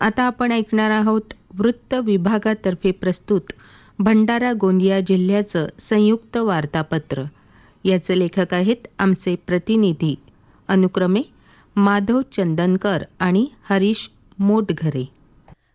आता आपण ऐकणार आहोत वृत्त विभागातर्फे प्रस्तुत भंडारा गोंदिया जिल्ह्याचं संयुक्त वार्तापत्र. याचे लेखक आहेत आमचे प्रतिनिधी अनुक्रमे माधव चंदनकर आणि हरीश मोटघरे.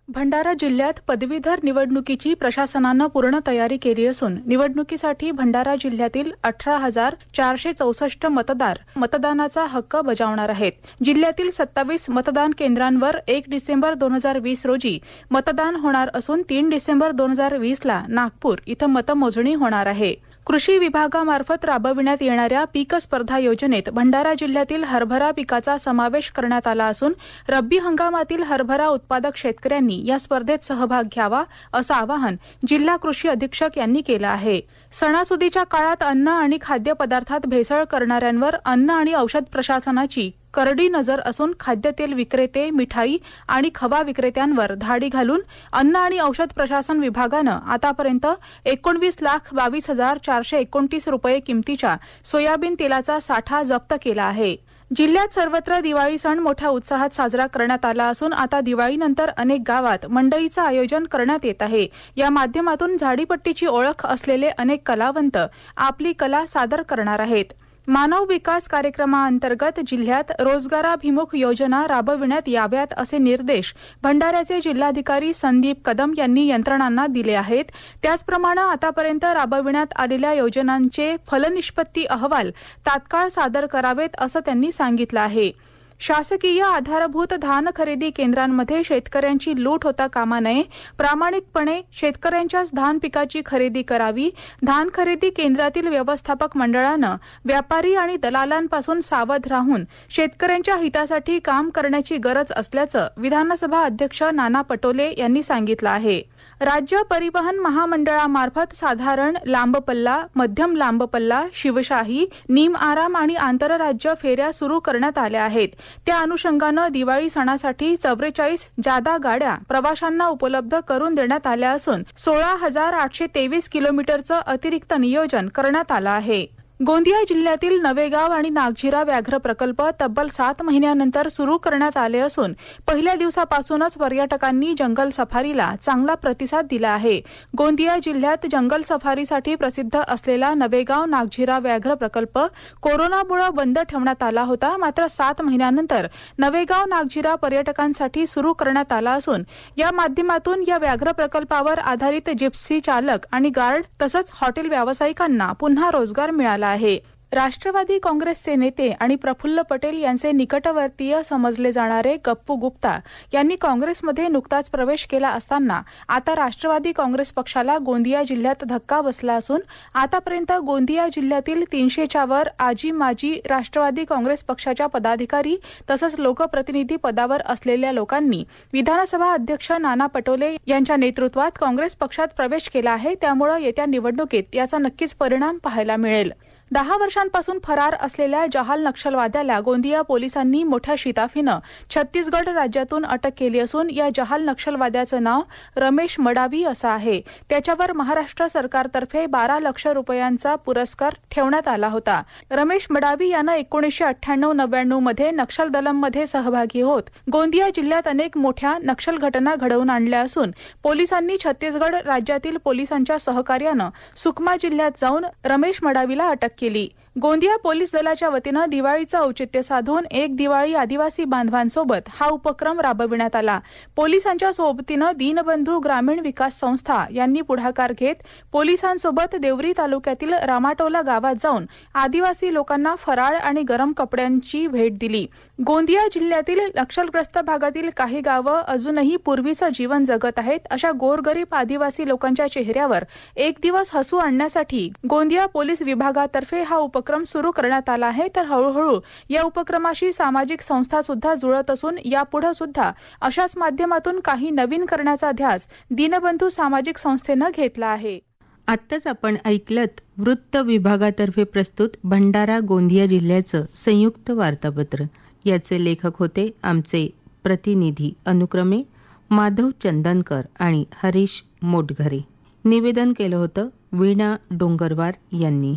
भंडारा जिल्ह्यात पदवीधर निवडणुकीची प्रशासनानं पूर्ण तयारी केली असून निवडणुकीसाठी भंडारा जिल्ह्यातील अठरा हजार चारशे चौसष्ट मतदार मतदानाचा हक्क बजावणार आहेत. जिल्ह्यातील सत्तावीस मतदान केंद्रांवर एक डिसेंबर दोन हजार वीस रोजी मतदान होणार असून तीन डिसेंबर दोन हजार वीसला नागपूर इथं मतमोजणी होणार आहे. कृषी विभागामार्फत राबविण्यात येणाऱ्या पीक स्पर्धा योजनेत भंडारा जिल्ह्यातील हरभरा पिकाचा समावेश करण्यात आला असून रब्बी हंगामातील हरभरा उत्पादक शेतकऱ्यांनी या स्पर्धेत सहभाग घ्यावा असं आवाहन जिल्हा कृषी अधीक्षक यांनी केलं आहे. सणासुदीच्या काळात अन्न आणि खाद्यपदार्थात भेसळ करणाऱ्यांवर अन्न आणि औषध प्रशासनाची करडी नजर असून खाद्यतेल विक्रेते मिठाई आणि खवा विक्रेत्यांवर धाडी घालून अन्न आणि औषध प्रशासन विभागानं आतापर्यंत एकोणवीस लाख बावीस हजार चारशे एकोणतीस रुपये किमतीच्या सोयाबीन तेलाचा साठा जप्त केला आहे. जिल्ह्यात सर्वत्र दिवाळी सण मोठ्या उत्साहात साजरा करण्यात आला असून आता दिवाळीनंतर अनेक गावात मंडईचं आयोजन करण्यात येत आहे. या माध्यमातून झाडीपट्टीची ओळख असलेले अनेक कलावंत आपली कला सादर करणार आहेत. मानव विकास कार्यक्रमाअंतर्गत जिल्ह्यात रोजगाराभिमुख योजना राबविण्यात याव्यात असे निर्देश भंडाऱ्याचे जिल्हाधिकारी संदीप कदम यांनी यंत्रणांना दिले आहेत. त्याचप्रमाणे आतापर्यंत राबविण्यात आलेल्या योजनांचे फलनिष्पत्ती अहवाल तात्काळ सादर करावेत असं त्यांनी सांगितलं आहे. शासकीय आधारभूत धान खरेदी केंद्रांमध्ये शेतकऱ्यांची लूट होता कामा नये. प्रामाणिकपणे शेतकऱ्यांच्याच धान पिकाची खरेदी करावी. धान खरेदी केंद्रातील व्यवस्थापक मंडळानं व्यापारी आणि दलालांपासून सावध राहून शेतकऱ्यांच्या हितासाठी काम करण्याची गरज असल्याचं विधानसभा अध्यक्ष नाना पटोले यांनी सांगितलं आहे. राज्य परिवहन महामंडळामार्फत साधारण लांब पल्ला मध्यम लांब पल्ला शिवशाही निम आराम आणि आंतरराज्य फेऱ्या सुरू करण्यात आल्या आहेत. त्या अनुषंगानं दिवाळी सणासाठी चौवेचाळीस जादा गाड्या प्रवाशांना उपलब्ध करून देण्यात आल्या असून सोळा हजार आठशे तेवीस किलोमीटरचं अतिरिक्त नियोजन करण्यात आलं आहे. गोंदिया जिल्ह्यातील नवेगाव आणि नागझिरा व्याघ्र प्रकल्प तब्बल सात महिन्यानंतर सुरू करण्यात आले असून पहिल्या दिवसापासूनच पर्यटकांनी जंगल सफारीला चांगला प्रतिसाद दिला आहे. गोंदिया जिल्ह्यात जंगल सफारीसाठी प्रसिद्ध असलेला नवेगाव नागझिरा व्याघ्र प्रकल्प कोरोनामुळे बंद ठेवण्यात आला होता. मात्र सात महिन्यानंतर नवेगाव नागझिरा पर्यटकांसाठी सुरू करण्यात आला असून या माध्यमातून या व्याघ्र प्रकल्पावर आधारित जिप्सी चालक आणि गार्ड तसंच हॉटेल व्यावसायिकांना पुन्हा रोजगार मिळाला आहे. राष्ट्रवादी काँग्रेसचे नेते आणि प्रफुल्ल पटेल यांचे निकटवर्तीय समजले जाणारे गप्पू गुप्ता यांनी काँग्रेसमध्ये नुकताच प्रवेश केला असताना आता राष्ट्रवादी काँग्रेस पक्षाला गोंदिया जिल्ह्यात धक्का बसला असून आतापर्यंत गोंदिया जिल्ह्यातील तीनशेच्या वर आजी माजी राष्ट्रवादी काँग्रेस पक्षाच्या पदाधिकारी तसंच लोकप्रतिनिधी पदावर असलेल्या लोकांनी विधानसभा अध्यक्ष नाना पटोले यांच्या नेतृत्वात काँग्रेस पक्षात प्रवेश केला आहे. त्यामुळे येत्या निवडणुकीत याचा नक्कीच परिणाम पाहायला मिळेल. दहा वर्षांपासून फरार असलेल्या जहाल नक्षलवाद्याला गोंदिया पोलिसांनी मोठ्या शिताफीनं छत्तीसगड राज्यातून अटक केली असून या जहाल नक्षलवाद्याचं नाव रमेश मडावी असं आहे. त्याच्यावर महाराष्ट्र सरकारतर्फे बारा लक्ष रुपयांचा पुरस्कार ठेवण्यात आला होता. रमेश मडावी यानं एकोणीसशे अठ्ठ्याण्णव नव्याण्णवमध्ये नक्षल दलममध्ये सहभागी होत गोंदिया जिल्ह्यात अनेक मोठ्या नक्षल घटना घडवून आणल्या असून पोलिसांनी छत्तीसगड राज्यातील पोलिसांच्या सहकार्यानं सुकमा जिल्ह्यात जाऊन रमेश मडावीला अटक केली. गोंदिया पोलीस दलाच्या वतीनं दिवाळीचं औचित्य साधून एक दिवाळी आदिवासी बांधवांसोबत हा उपक्रम राबविण्यात आला. पोलिसांच्या सोबतीनं दीनबंधू ग्रामीण विकास संस्था यांनी पुढाकार घेत पोलिसांसोबत देवरी तालुक्यातील रामाटोला गावात जाऊन आदिवासी लोकांना फराळ आणि गरम कपड्यांची भेट दिली. गोंदिया जिल्ह्यातील नक्षलग्रस्त भागातील काही गावं अजूनही पूर्वीचं जीवन जगत आहेत अशा गोरगरीब आदिवासी लोकांच्या चेहऱ्यावर एक दिवस हसू आणण्यासाठी गोंदिया पोलीस विभागातर्फे हा उपक्रम सुरू करण्यात आला आहे. तर हळूहळू या उपक्रमाशी सामाजिक संस्था सुद्धा जुळत असून यापुढे सुद्धा अशाच माध्यमातून काही नवीन करण्याचा ध्यास दीनबंधू सामाजिक संस्थेनं घेतला आहे. आत्ताच आपण ऐकलत वृत्त विभागातर्फे प्रस्तुत भंडारा गोंदिया जिल्ह्याचं संयुक्त वार्तापत्र. याचे लेखक होते आमचे प्रतिनिधी अनुक्रमे माधव चंदनकर आणि हरीश मोटघरे. निवेदन केलं होतं वीणा डोंगरवार यांनी.